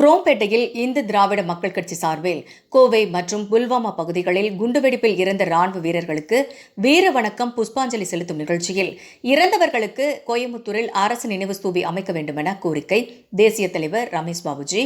குரோம்பேட்டையில் இந்து திராவிட மக்கள் கட்சி சார்பில் கோவை மற்றும் புல்வாமா பகுதிகளில் குண்டுவெடிப்பில் இறந்த ராணுவ வீரர்களுக்கு வீர வணக்கம் புஷ்பாஞ்சலி செலுத்தும் நிகழ்ச்சியில் இறந்தவர்களுக்கு கோயம்புத்தூரில் அரசு நினைவு ஸ்தூபி அமைக்க வேண்டுமென கோரிக்கை தேசிய தலைவர் ரமேஷ் பாபுஜி.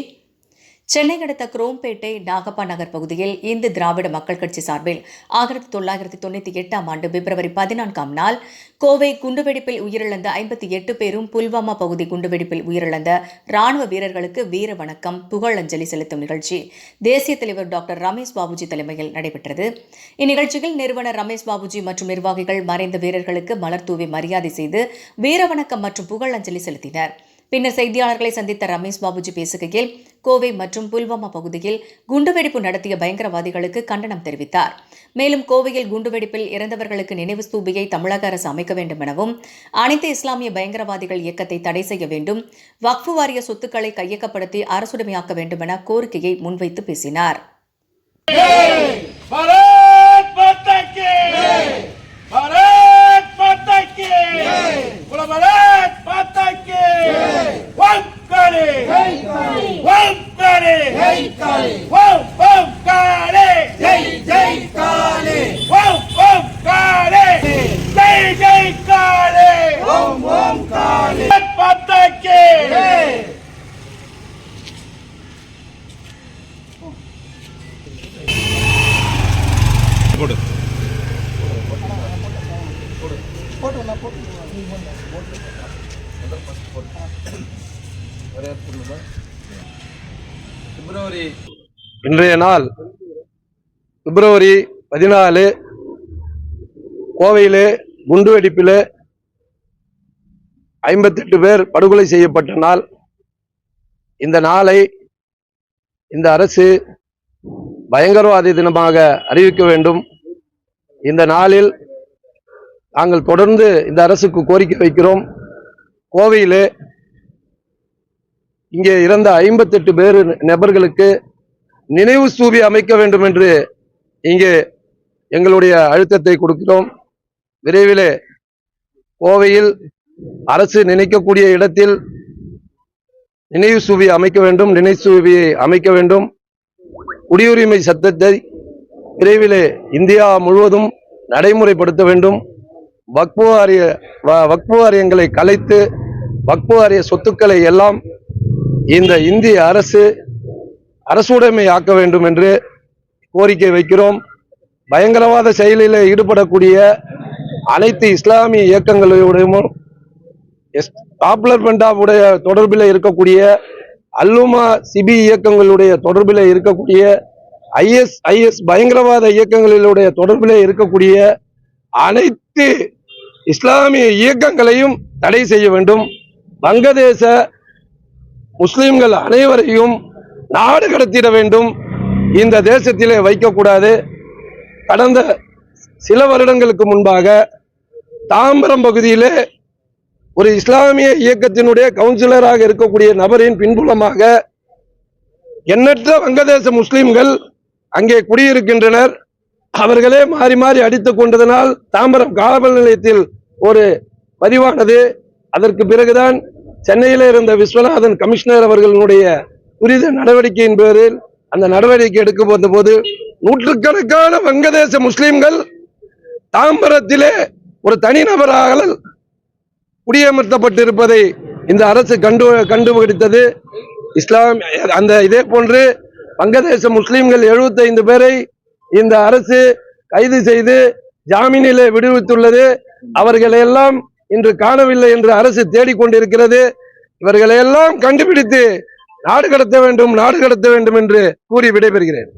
சென்னை அடுத்த குரோம்பேட்டை நாகப்பா நகர் பகுதியில் இந்து திராவிட மக்கள் கட்சி சார்பில் ஆயிரத்தி தொள்ளாயிரத்தி தொண்ணூற்றி எட்டாம் ஆண்டு பிப்ரவரி பதினான்காம் நாள் கோவை குண்டுவெடிப்பில் உயிரிழந்த ஐம்பத்தி எட்டு பேரும் புல்வாமா பகுதி குண்டுவெடிப்பில் உயிரிழந்த ராணுவ வீரர்களுக்கு வீர வணக்கம் புகழஞ்சலி செலுத்தும் நிகழ்ச்சி தேசிய தலைவர் டாக்டர் ரமேஷ் பாபுஜி தலைமையில் நடைபெற்றது. இந்நிகழ்ச்சியில் நிறுவனர் ரமேஷ் பாபுஜி மற்றும் நிர்வாகிகள் மறைந்த வீரர்களுக்கு மலர் தூவி மரியாதை செய்து வீர வணக்கம் மற்றும் புகழஞ்சலி செலுத்தினர். பின்னர் செய்தியாளர்களை சந்தித்த ரமேஷ் பாபுஜி பேசுகையில் கோவை மற்றும் புல்வாமா பகுதியில் குண்டுவெடிப்பு நடத்திய பயங்கரவாதிகளுக்கு கண்டனம் தெரிவித்தார். மேலும் கோவையில் குண்டுவெடிப்பில் இறந்தவர்களுக்கு நினைவு ஸ்தூபியை தமிழக அரசு அமைக்க வேண்டும் எனவும் அனைத்து இஸ்லாமிய பயங்கரவாதிகள் இயக்கத்தை தடை செய்ய வேண்டும் வக்ஃபு வாரிய சொத்துக்களை கையகப்படுத்தி அரசுடைமையாக்க வேண்டும் என கோரிக்கையை முன்வைத்து பேசினார். பிப்ரவரி. இன்றைய நாள் பிப்ரவரி பதினாலு கோவையிலே குண்டுவெடிப்பிலே ஐம்பத்தெட்டு பேர் படுகொலை செய்யப்பட்ட நாள். இந்த நாளை இந்த அரசு பயங்கரவாதி தினமாக அறிவிக்க வேண்டும். இந்த நாளில் நாங்கள் தொடர்ந்து இந்த அரசுக்கு கோரிக்கை வைக்கிறோம். கோவையில் இங்கே இறந்த ஐம்பத்தெட்டு பேர் நபர்களுக்கு நினைவு ஸ்தூபி அமைக்க வேண்டும் என்று இங்கே எங்களுடைய அழுத்தத்தை கொடுக்கிறோம். விரைவிலே கோவையில் அரசு நினைக்கக்கூடிய இடத்தில் நினைவு ஸ்தூபி அமைக்க வேண்டும் நினைவு ஸ்தூபியை அமைக்க வேண்டும். குடியுரிமை சட்டத்தை விரைவிலே இந்தியா முழுவதும் நடைமுறைப்படுத்த வேண்டும். வக்பு வாரிய வ- வக்பு வாரியங்களை கலைத்து வக்பு வாரிய சொத்துக்களை எல்லாம் இந்த இந்திய அரசு அரசுடைமை ஆக்க வேண்டும் என்று கோரிக்கை வைக்கிறோம். பயங்கரவாத செயலில் ஈடுபடக்கூடிய அனைத்து இஸ்லாமிய இயக்கங்களுடையும் பாப்புலர் பண்டாவுடைய தொடர்பில் இருக்கக்கூடிய அல்லுமா சிபி இயக்கங்களுடைய தொடர்பில் இருக்கக்கூடிய ஐஎஸ் ஐஎஸ் பயங்கரவாத இயக்கங்களிலுடைய தொடர்பில் இருக்கக்கூடிய அனைத்து இஸ்லாமிய இயக்கங்களையும் தடை செய்ய வேண்டும். வங்கதேச முஸ்லிம்கள் அனைவரையும் நாடு கடத்திட வேண்டும். இந்த தேசத்திலே வைக்கக்கூடாது. கடந்த சில வருடங்களுக்கு முன்பாக தாம்பரம் பகுதியிலே ஒரு இஸ்லாமிய இயக்கத்தினுடைய கவுன்சிலராக இருக்கக்கூடிய நபரின் பின்புலமாக எண்ணற்ற வங்கதேச முஸ்லிம்கள் அங்கே குடியிருக்கின்றனர். அவர்களே மாறி மாறி அடித்துக் கொண்டதனால் தாம்பரம் காவல் நிலையத்தில் ஒரு பதிவானது. அதற்கு பிறகுதான் சென்னையில் இருந்த விஸ்வநாதன் கமிஷனர் அவர்களுடைய துரித நடவடிக்கையின் பேரில் அந்த நடவடிக்கை எடுக்க போது நூற்றுக்கணக்கான வங்கதேச முஸ்லிம்கள் தாம்பரத்திலே ஒரு தனிநபராக குடியமர்த்தப்பட்டிருப்பதை இந்த அரசு கண்டு கண்டுபிடித்தது. இஸ்லாம் அந்த இதே போன்று வங்கதேச முஸ்லிம்கள் 75 பேரை இந்த அரசு கைது செய்து ஜாமீனிலே விடுவித்துள்ளது. அவர்களை எல்லாம் இன்று காணவில்லை என்று அரசு தேடிக்கொண்டிருக்கிறது. இவர்களை எல்லாம் கண்டுபிடித்து நாடு கடத்த வேண்டும் நாடு கடத்த வேண்டும் என்று கூறி விடைபெறுகிறேன்.